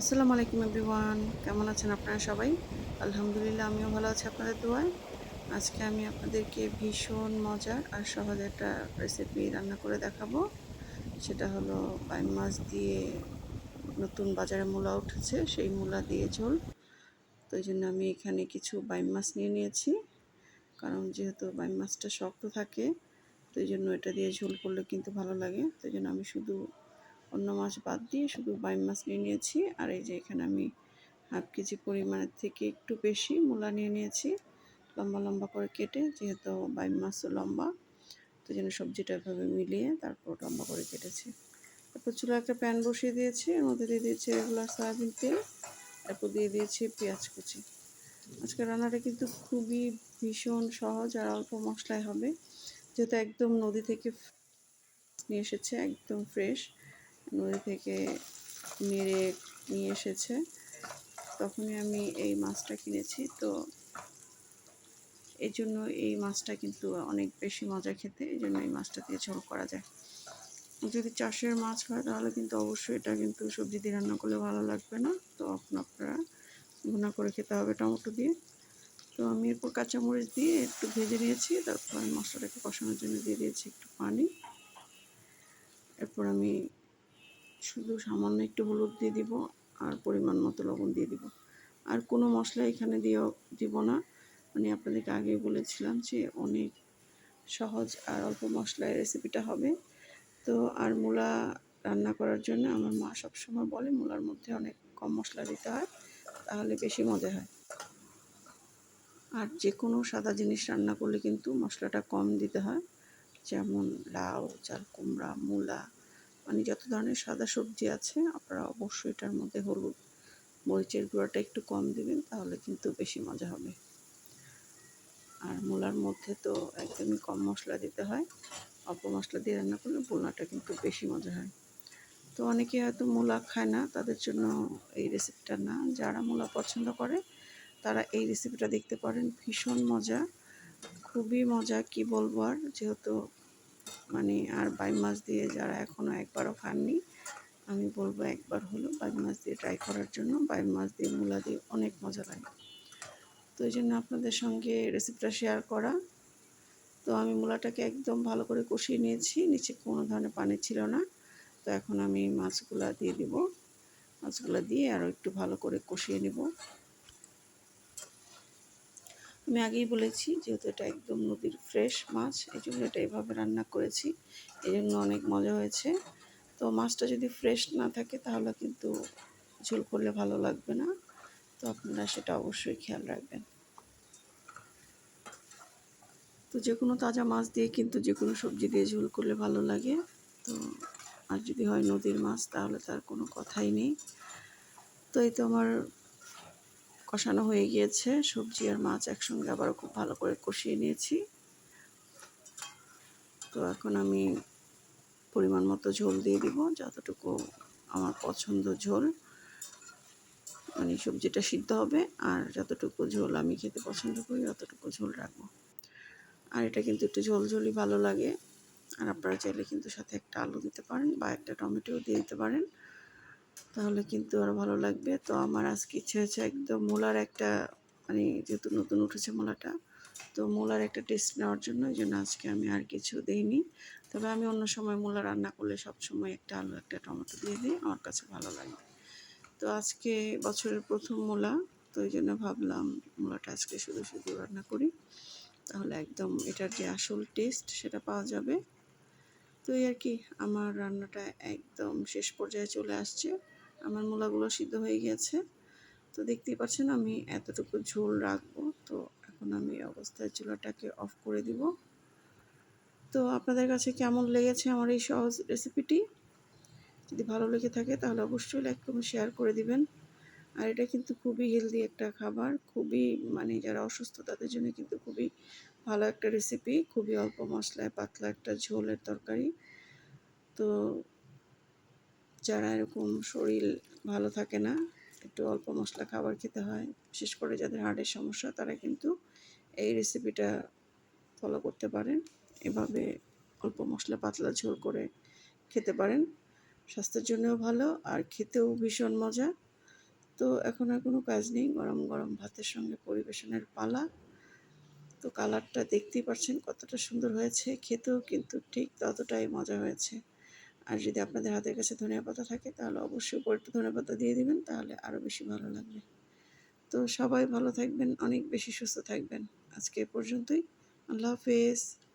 আসসালামু আলাইকুম এভরিওয়ান। কেমন আছেন আপনারা সবাই? আলহামদুলিল্লাহ, আমিও ভালো আছি আপনাদের দোয়ায়। আজকে আমি আপনাদেরকে ভীষণ মজার আর সহজ একটা রেসিপি রান্না করে দেখাবো। সেটা হলো বাইম মাছ দিয়ে নতুন বাজারে মূলা উঠেছে, সেই মূলা দিয়ে ঝোল। তো জন্য আমি এখানে কিছু বাইম মাছ নিয়ে নিয়েছি। কারণ যেহেতু বাইম মাছটা শক্ত থাকে, তো জন্য এটা দিয়ে ঝোল করলে কিন্তু ভালো লাগে। তো জন্য আমি শুধু অন্য মাছ বাদ দিয়ে শুধু বাইম মাছ নিয়ে নিয়েছি। আর এই যে এখানে আমি হাফ কেজি পরিমাণের থেকে একটু বেশি মূলা নিয়ে নিয়েছি। লম্বা লম্বা করে কেটে, যেহেতু বাইম মাছও লম্বা, তো যেন সবজিটা এভাবে মিলিয়ে তারপর লম্বা করে কেটেছি। তারপর চুলো একটা প্যান বসিয়ে দিয়েছি, এর মধ্যে দিয়ে দিয়েছি রেগুলার সয়াবিন তেল, তারপর দিয়ে দিয়েছি পেঁয়াজ কুচি। আজকে রান্নাটা কিন্তু খুবই ভীষণ সহজ আর অল্প মশলায় হবে। যেহেতু একদম নদী থেকে নিয়ে এসেছে, একদম ফ্রেশ নদী থেকে মেরে নিয়ে এসেছে। তখনই আমি এই মাছটা কিনেছি। তো এই জন্য এই মাছটা কিন্তু অনেক বেশি মজা খেতে। এই জন্য এই মাছটা দিয়ে ঝোল করা যায়। যদি চাষের মাছ হয়, তাহলে কিন্তু অবশ্যই এটা কিন্তু সবজি দিয়ে রান্না করলে ভালো লাগবে না। তো আপনারা ভুনা করে খেতে হবে টমেটো দিয়ে। তো আমি এরপর কাঁচামরিচ দিয়ে একটু ভেজে নিয়েছি। তারপর মশলাটাকে কষানোর জন্য দিয়ে দিয়েছি একটু পানি। এরপর আমি শুধু সামান্য একটু হলুদ দিয়ে দিব আর পরিমাণ মতো লবণ দিয়ে দিব। আর কোনো মশলা এখানে দিয়েও দিব না। মানে আপনাদেরকে আগে বলেছিলাম যে অনেক সহজ আর অল্প মশলায় রেসিপিটা হবে। তো আর মূলা রান্না করার জন্য আমার মা সবসময় বলে, মূলার মধ্যে অনেক কম মশলা দিতে হয়, তাহলে বেশি মজা হয়। আর যে কোনো সাদা জিনিস রান্না করলে কিন্তু মশলাটা কম দিতে হয়, যেমন লাউ, চাল কুমড়া, মূলা মানে যত ধরনের সাদা সবজি আছে, আপনারা অবশ্যই এটার মধ্যে হলুদ মরিচের গুঁড়োটা একটু কম দেবেন, তাহলে কিন্তু বেশি মজা হবে। আর মূলার মধ্যে তো একদমই কম মশলা দিতে হয়, অল্প মশলা দিয়ে রান্না করলে বোনাটা কিন্তু বেশি মজা হয়। তো অনেকে হয়তো মূলা খায় না, তাদের জন্য এই রেসিপিটা না। যারা মূলা পছন্দ করে, তারা এই রেসিপিটা দেখতে পারেন, ভীষণ মজা, খুবই মজা, কি বলব আর? যেহেতু মানে আর বাই মাছ দিয়ে যারা এখনও একবারও খাননি, আমি বলব একবার হলো বাই মাছ দিয়ে ট্রাই করার জন্য। বাই মাছ দিয়ে, মূলা দিয়ে অনেক মজা লাগে। তো এই জন্য আপনাদের সঙ্গে রেসিপিটা শেয়ার করা। তো আমি মূলাটাকে একদম ভালো করে কষিয়ে নিয়েছি। নিচে কোনো ধরনের পানি ছিল না। তো এখন আমি মাছগুলা দিয়ে দিব। মাছগুলা দিয়ে আরও একটু ভালো করে কষিয়ে নেব। আমি আগেই বলেছি যেহেতু এটা একদম নদীর ফ্রেশ মাছ এই জন্য এটা এভাবে রান্না করেছি। এই জন্য অনেক মজা হয়েছে। তো মাছটা যদি ফ্রেশ না থাকে তাহলে কিন্তু ঝোল করলে ভালো লাগবে না। তো আপনারা সেটা অবশ্যই খেয়াল রাখবেন। তো যে কোনো তাজা মাছ দিয়ে কিন্তু যে কোনো সবজি দিয়ে ঝোল করলে ভালো লাগে। তো আর যদি হয় নদীর মাছ তাহলে তার কোনো কথাই নেই। তো এই তো আমার কষানো হয়ে গিয়েছে। সবজি আর মাছ একসঙ্গে আবারও খুব ভালো করে কষিয়ে নিয়েছি। তো এখন আমি পরিমাণ মতো ঝোল দিয়ে দিব, যতটুকু আমার পছন্দ ঝোল। মানে সবজিটা সিদ্ধ হবে, আর যতটুকু ঝোল আমি খেতে পছন্দ করি ততটুকু ঝোল রাখব। আর এটা কিন্তু একটু ঝোল ঝোলই ভালো লাগে। আর আপনারা চাইলে কিন্তু সাথে একটা আলু দিতে পারেন বা একটা টমেটোও দিয়ে দিতে পারেন। তাহলে কিন্তু আরও ভালো লাগবে। তো আমার আজকে ইচ্ছে হয়েছে একদম মূলার একটা মানে যেহেতু নতুন উঠেছে মূলাটা, তো মূলার একটা টেস্ট নেওয়ার জন্য ওই জন্য আজকে আমি আর কিছু দিইনি। তবে আমি অন্য সময় মূলা রান্না করলে সব সময় একটা আলু, একটা টমেটো দিয়ে দিই, আমার কাছে ভালো লাগে। তো আজকে বছরের প্রথম মূলা, তো ওই জন্য ভাবলাম মূলাটা আজকে শুধু শুধু রান্না করি। তাহলে একদম এটার যে আসল টেস্ট সেটা পাওয়া যাবে। তো এই আর কি আমার রান্নাটা একদম শেষ পর্যায়ে চলে আসছে। আমার মূলাগুলো সিদ্ধ হয়ে গেছে। তো দেখতেই পাচ্ছেন আমি এতটুকু ঝোল রাখব। তো এখন আমি অবস্থায় চুলাটাকে অফ করে দিব। তো আপনাদের কাছে কেমন লেগেছে আমার এই সহজ রেসিপিটি? যদি ভালো লেগে থাকে তাহলে অবশ্যই লাইক, কমেন্ট, শেয়ার করে দিবেন। আর এটা কিন্তু খুবই হেলদি একটা খাবার। খুবই মানে যারা অসুস্থ তাদের জন্য কিন্তু খুবই ভালো একটা রেসিপি খুবই অল্প মশলায় পাতলা একটা ঝোলের তরকারি। তো যারা এরকম শরীর ভালো থাকে না, একটু অল্প মশলা খাবার খেতে হয়, বিশেষ করে যাদের হার্টের সমস্যা, তারা কিন্তু এই রেসিপিটা ফলো করতে পারেন। এভাবে অল্প মশলা, পাতলা ঝোল করে খেতে পারেন। স্বাস্থ্যের জন্যও ভালো, আর খেতেও ভীষণ মজা। তো এখন আর কোনো কাজ নেই, গরম গরম ভাতের সঙ্গে পরিবেশনের পালা। তো কালারটা দেখতেই পারছেন কতটা সুন্দর হয়েছে। খেতেও কিন্তু ঠিক ততটাই মজা হয়েছে। আর যদি আপনাদের হাতের কাছে ধনিয়া পাতা থাকে, তাহলে অবশ্যই উপরে একটু ধনিয়া পাতা দিয়ে দিবেন, তাহলে আরও বেশি ভালো লাগবে। তো সবাই ভালো থাকবেন, অনেক বেশি সুস্থ থাকবেন। আজকে পর্যন্তই। আল্লাহ হাফেজ।